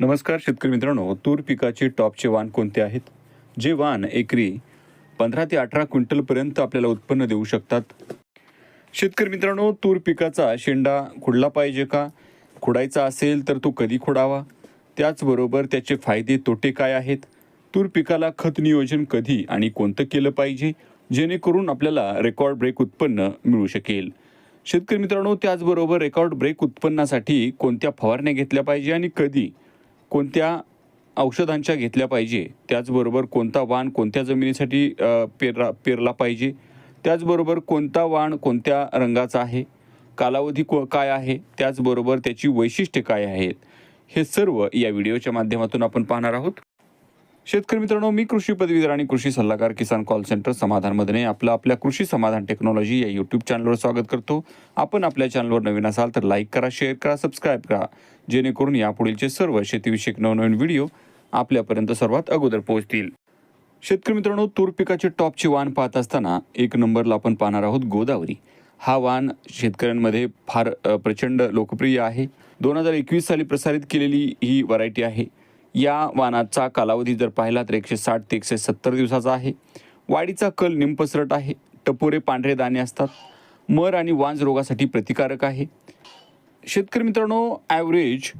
नमस्कार शेतकरी मित्रांनो तूर पिकाचे टॉपचे वाण कोणते आहेत? जे वाण एकरी पंधरा ते अठरा क्विंटलपर्यंत आपल्याला उत्पन्न देऊ शकतात. शेतकरी मित्रांनो तूर पिकाचा शेंडा खुडला पाहिजे का? खुडायचा असेल तर तो कधी खुडावा? त्याचबरोबर त्याचे फायदे तोटे काय आहेत? तूर पिकाला खत नियोजन कधी आणि कोणतं केलं पाहिजे? जेणेकरून आपल्याला रेकॉर्ड ब्रेक उत्पन्न मिळू शकेल. शेतकरी मित्रांनो त्याचबरोबर रेकॉर्ड ब्रेक उत्पन्नासाठी कोणत्या फवारण्या घेतल्या पाहिजे आणि कधी? कोणत्या औषधांच्या घेतल्या पाहिजे? त्याचबरोबर कोणता वाण कोणत्या जमिनीसाठी पेरला पेरला पाहिजे? त्याचबरोबर कोणता वाण कोणत्या रंगाचा आहे? कालावधी को काय आहे? त्याचबरोबर त्याची वैशिष्ट्ये काय आहेत? हे सर्व या व्हिडिओच्या माध्यमातून आपण पाहणार आहोत. शेतकरी मित्रांनो मी कृषी पदवीधर आणि कृषी सल्लागार किसान कॉल सेंटर समाधान मधने आपलं आपल्या कृषी समाधान टेक्नॉलॉजी या यूट्यूब चॅनलवर स्वागत करतो. आपण आपल्या चॅनलवर नवीन असाल तर लाईक करा शेअर करा सबस्क्राईब करा. जेणेकरून यापुढीलचे सर्व शेतीविषयक नवनवीन व्हिडिओ आपल्यापर्यंत सर्वात अगोदर पोहोचतील. शेतकरी मित्रांनो तूर पिकाचे टॉपची वाण पाहत असताना एक नंबरला आपण पाहणार आहोत गोदावरी. हा वाण शेतकऱ्यांमध्ये फार प्रचंड लोकप्रिय आहे. दोन हजार एकवीस साली प्रसारित केलेली ही व्हरायटी आहे. या वानाचा कालावधी जर पाहिला तर एकशे साठ ते एकशे सत्तर दिवसाचा आहे. वाढीचा कल निंपसरट आहे. टपोरे पांढरे दाणे असतात. मर आणि वांज रोगासाठी प्रतिकारक आहे. शेतकरी मित्रांनो ॲव्हरेज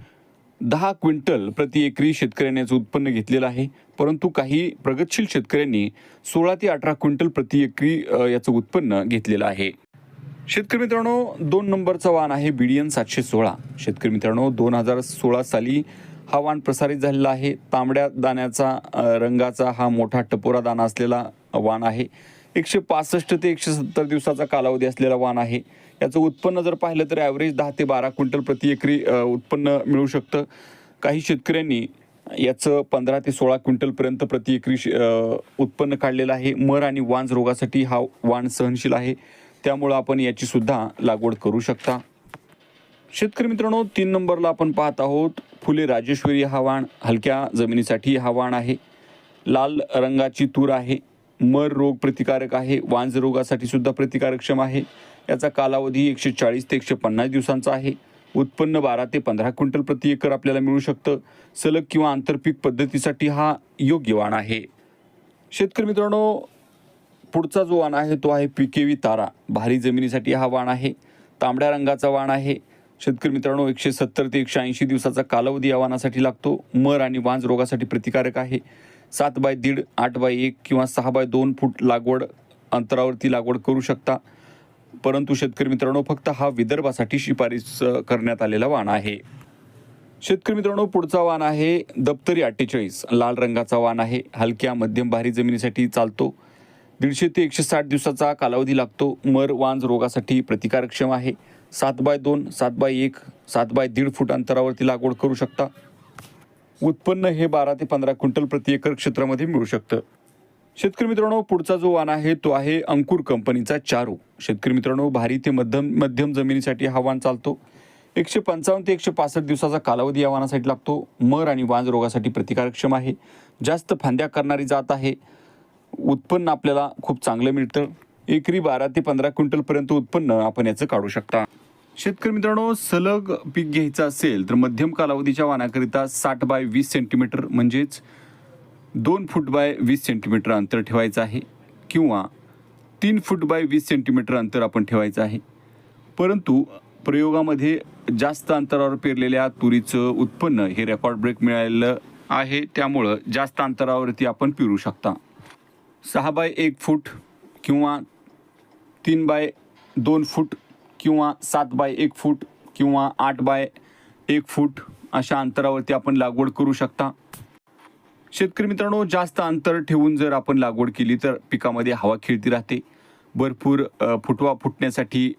दहा क्विंटल प्रति एकरी शेतकऱ्याने याचं उत्पन्न घेतलेलं आहे. परंतु काही प्रगतशील शेतकऱ्यांनी सोळा ते अठरा क्विंटल प्रति एकरी याचं उत्पन्न घेतलेलं आहे. शेतकरी मित्रांनो दोन नंबरचा वाण आहे बिडियन सातशे सोळा. शेतकरी मित्रांनो दोन हजार सोळा साली हा वाण प्रसारित झालेला आहे. तांबड्या दाण्याचा रंगाचा हा मोठा टपोरा दाना असलेला वाण आहे. एकशे पासष्ट ते एकशे सत्तर दिवसाचा कालावधी असलेला वाण आहे. याचं उत्पन्न जर पाहिलं तर ॲव्हरेज दहा ते बारा क्विंटल प्रति एकरी उत्पन्न मिळू शकतं. काही शेतकऱ्यांनी याचं पंधरा ते सोळा क्विंटलपर्यंत प्रति एकरी उत्पन्न काढलेलं आहे. मर आणि वांज रोगासाठी हा वाण सहनशील आहे. त्यामुळं आपण याची सुद्धा लागवड करू शकता. शेतकरी मित्रांनो तीन नंबरला आपण पाहत आहोत. फुले राजेश्वरी हा वाण हलक्या जमिनीसाठी हा वाण आहे. लाल रंगाची तूर आहे. मर रोग प्रतिकारक आहे. वांज रोगासाठी सुद्धा प्रतिकारक्षम आहे. याचा कालावधी एकशे चाळीस ते एकशे पन्नास दिवसांचा आहे. उत्पन्न बारा ते पंधरा क्विंटल प्रति एकर आपल्याला मिळू शकतं. सलग किंवा आंतरपीक पद्धतीसाठी हा योग्य वाण आहे. शेतकरी मित्रांनो पुढचा जो वाण आहे तो आहे पिकेवी तारा. भारी जमिनीसाठी हा वाण आहे. तांबड्या रंगाचा वाण आहे. शेतकरी मित्रांनो एकशे सत्तर ते एकशे ऐंशी दिवसाचा कालावधी आव्हानासाठी लागतो. मर आणि वांज रोगासाठी प्रतिकारक आहे. सात बाय दीड आठ बाय एक किंवा सहा बाय दोन फूट लागवड अंतरावरती लागवड करू शकता. परंतु शेतकरी मित्रांनो फक्त हा विदर्भासाठी शिफारस करण्यात आलेला वाण आहे. शेतकरी मित्रांनो पुढचा वाण आहे दप्तरी अठ्ठेचाळीस. लाल रंगाचा वाण आहे. हलक्या मध्यम भारी जमिनीसाठी चालतो. दीडशे ते एकशे साठ दिवसाचा कालावधी लागतो. मर वांज रोगासाठी प्रतिकारक्षम आहे. सात बाय दोन सात बाय एक सात बाय दीड फूट अंतरावरती लागवड करू शकता. उत्पन्न हे बारा ते पंधरा क्विंटल प्रति एकर क्षेत्रामध्ये मिळू शकतं. शेतकरी मित्रांनो पुढचा जो वाण आहे तो आहे अंकुर कंपनीचा चारू. शेतकरी मित्रांनो भारी ते मध्यम मध्यम जमिनीसाठी हा वाण चालतो. एकशे पंचावन्न ते एकशे पासष्ट दिवसाचा कालावधी या वाणासाठी लागतो. मर आणि वांज रोगासाठी प्रतिकारक्षम आहे. जास्त फांद्या करणारी जात आहे. उत्पन्न आपल्याला खूप चांगलं मिळतं. एकरी बारा ते पंधरा क्विंटलपर्यंत उत्पन्न आपण याचं काढू शकता. शेतकरी मित्रांनो सलग पीक घ्यायचं असेल तर मध्यम कालावधीच्या वाणाकरिता साठ बाय वीस सेंटीमीटर म्हणजेच दोन फूट बाय वीस सेंटीमीटर अंतर ठेवायचं आहे किंवा तीन फूट बाय वीस सेंटीमीटर अंतर आपण ठेवायचं आहे. परंतु प्रयोगामध्ये जास्त अंतरावर पेरलेल्या तुरीचं उत्पन्न हे रेकॉर्ड ब्रेक मिळालेलं आहे. त्यामुळं जास्त अंतरावरती आपण पेरू शकता. सहा बाय एक फूट किंवा तीन बाय दोन फूट किंवा सात बाय एक फूट किंवा आठ बाय एक फूट अशा अंतरावरती आपण लागवड करू शकता. शेतकरी मित्रांनो जास्त अंतर ठेवून जर आपण लागवड केली तर पिकामध्ये हवा खेळती राहते. भरपूर फुटवा फुटण्यासाठी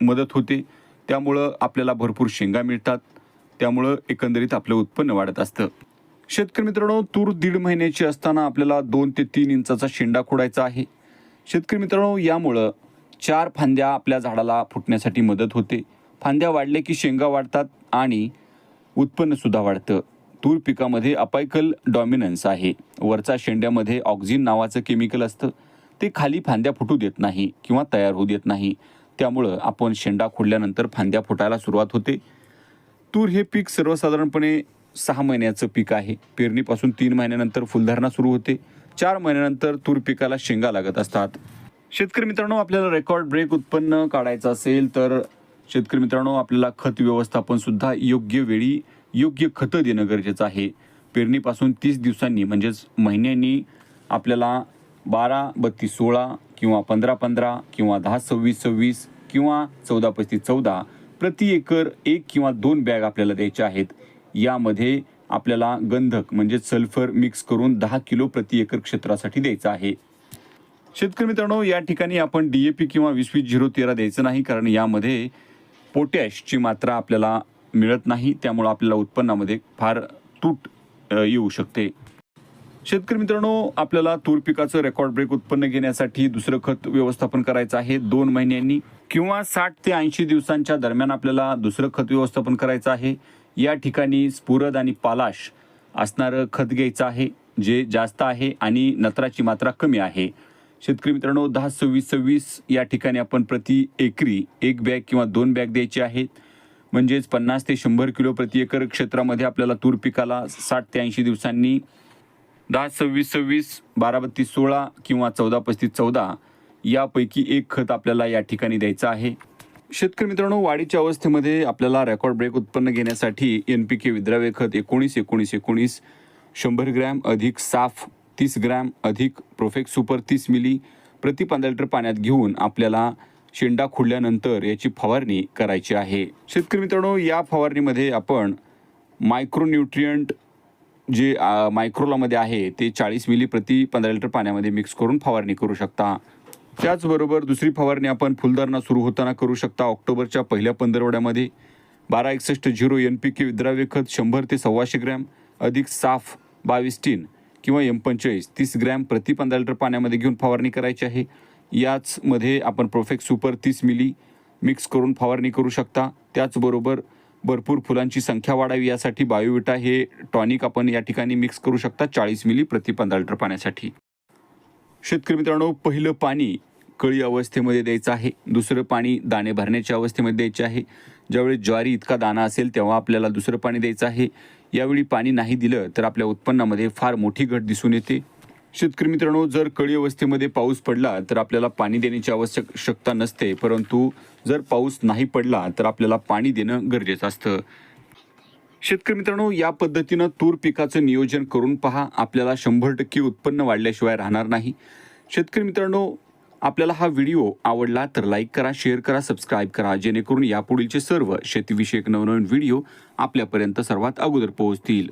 मदत होते. त्यामुळं आपल्याला भरपूर शेंगा मिळतात. त्यामुळं एकंदरीत आपलं उत्पन्न वाढत असतं. शेतकरी मित्रांनो तूर दीड महिन्याची असताना आपल्याला दोन ते तीन इंचाचा शेंडा खोडायचा आहे. शेतकरी मित्रांनो यामुळं चार फांद्या आपल्या झाडाला फुटण्यासाठी मदत होते. फांद्या वाढले की शेंगा वाढतात आणि उत्पन्नसुद्धा वाढतं. तूर पिकामध्ये अपायकल डॉमिनन्स आहे. वरचा शेंड्यामध्ये ऑक्झिन नावाचं केमिकल असतं. ते खाली फांद्या फुटू देत नाही किंवा तयार होऊ देत नाही. त्यामुळं आपण शेंडा खोडल्यानंतर फांद्या फुटायला सुरुवात होते. तूर हे पीक सर्वसाधारणपणे सहा महिन्याचं पीक आहे. पेरणीपासून तीन महिन्यानंतर फुलधारणा सुरू होते. चार महिन्यानंतर तूर पिकाला शेंगा लागत असतात. शेतकरी मित्रांनो आपल्याला रेकॉर्ड ब्रेक उत्पन्न काढायचं असेल तर शेतकरी मित्रांनो आपल्याला खत व्यवस्थापन सुद्धा योग्य वेळी योग्य खतं देणं गरजेचं आहे. पेरणीपासून तीस दिवसांनी म्हणजेच महिन्यांनी आपल्याला बारा बत्तीस सोळा किंवा पंधरा पंधरा किंवा दहा सव्वीस सव्वीस किंवा चौदा पस्तीस चौदा प्रति एकर एक किंवा दोन बॅग आपल्याला द्यायच्या आहेत. यामध्ये आपल्याला गंधक म्हणजे सल्फर मिक्स करून दहा किलो प्रति एकर क्षेत्रासाठी द्यायचं आहे. शेतकरी मित्रांनो या ठिकाणी आपण डी ए पी किंवा वीस वीस झिरो तेरा द्यायचं नाही कारण यामध्ये पोटॅशची मात्रा आपल्याला मिळत नाही त्यामुळं आपल्याला उत्पन्नामध्ये फार तूट येऊ शकते. शेतकरी मित्रांनो आपल्याला तूर पिकाचं रेकॉर्ड ब्रेक उत्पन्न घेण्यासाठी दुसरं खत व्यवस्थापन करायचं आहे दोन महिन्यांनी किंवा साठ ते ऐंशी दिवसांच्या दरम्यान आपल्याला दुसरं खत व्यवस्थापन करायचं आहे. या ठिकाणी स्फुरद आणि पालाश असणारं खत घ्यायचं आहे जे जास्त आहे आणि नत्राची मात्रा कमी आहे. शेतकरी मित्रांनो दहा सव्वीस सव्वीस या ठिकाणी आपण प्रति एकरी एक बॅग किंवा दोन बॅग द्यायचे आहेत. म्हणजेच पन्नास ते शंभर किलो प्रति एकर क्षेत्रामध्ये आपल्याला तूर पिकाला साठ ते ऐंशी दिवसांनी दहा सव्वीस सव्वीस बारा बत्तीस सोळा किंवा चौदा पस्तीस चौदा यापैकी एक खत आपल्याला या ठिकाणी द्यायचं आहे. शेतकरी मित्रांनो वाढीच्या अवस्थेमध्ये आपल्याला रेकॉर्ड ब्रेक उत्पन्न घेण्यासाठी एन पी के विद्राव्य खत एकोणीस एकोणीस एकोणीस शंभर ग्रॅम अधिक साफ तीस ग्रॅम अधिक प्रोफेक्ट सुपर तीस मिली प्रति पंधरा लिटर पाण्यात घेऊन आपल्याला शेंडा खुडल्यानंतर याची फवारणी करायची आहे. शेतकरी मित्रांनो या फवारणीमध्ये आपण मायक्रोन्यूट्रियंट जे मायक्रोलामध्ये आहे ते चाळीस मिली प्रति पंधरा लिटर पाण्यामध्ये मिक्स करून फवारणी करू शकता. त्याचबरोबर दुसरी फवारणी आपण फुलदारणा सुरू होताना करू शकता ऑक्टोबरच्या पहिल्या पंधरवड्यामध्ये. बारा एकसष्ट झिरो एन पी के विद्राव्य खत शंभर ते सव्वाशे ग्रॅम अधिक साफ बावीस टीन किंवा एम पंचेचाळीस तीस ग्रॅम प्रति पंधरा लिटर पाण्यामध्ये घेऊन फवारणी करायची आहे. याचमध्ये आपण प्रोफेक्ट सुपर तीस मिली मिक्स करून फवारणी करू शकता. त्याचबरोबर भरपूर फुलांची संख्या वाढावी यासाठी बायोविटा हे टॉनिक आपण या ठिकाणी मिक्स करू शकता चाळीस मिली प्रति पंधरा लिटर पाण्यासाठी. शेतकरी मित्रांनो पहिलं पाणी कळी अवस्थेमध्ये द्यायचं आहे. दुसरं पाणी दाणे भरण्याच्या अवस्थेमध्ये द्यायचे आहे. ज्यावेळी ज्वारी इतका दाणा असेल तेव्हा आपल्याला दुसरं पाणी द्यायचं आहे. यावेळी पाणी नाही दिलं तर आपल्या उत्पन्नामध्ये फार मोठी घट दिसून येते. शेतकरी मित्रांनो जर कळी अवस्थेमध्ये पाऊस पडला तर आपल्याला पाणी देण्याची आवश्यकता नसते परंतु जर पाऊस नाही पडला तर आपल्याला पाणी देणं गरजेचं असतं. शेतकरी मित्रांनो या पद्धतीनं तूर पिकाचं नियोजन करून पहा. आपल्याला शंभर टक्के उत्पन्न वाढल्याशिवाय राहणार नाही. शेतकरी मित्रांनो आपल्याला हा व्हिडिओ आवडला तर लाईक करा शेअर करा सबस्क्राईब करा जेणेकरून यापुढीलचे सर्व शेतीविषयक नवनवीन व्हिडिओ आपल्यापर्यंत सर्वात अगोदर पोहोचतील.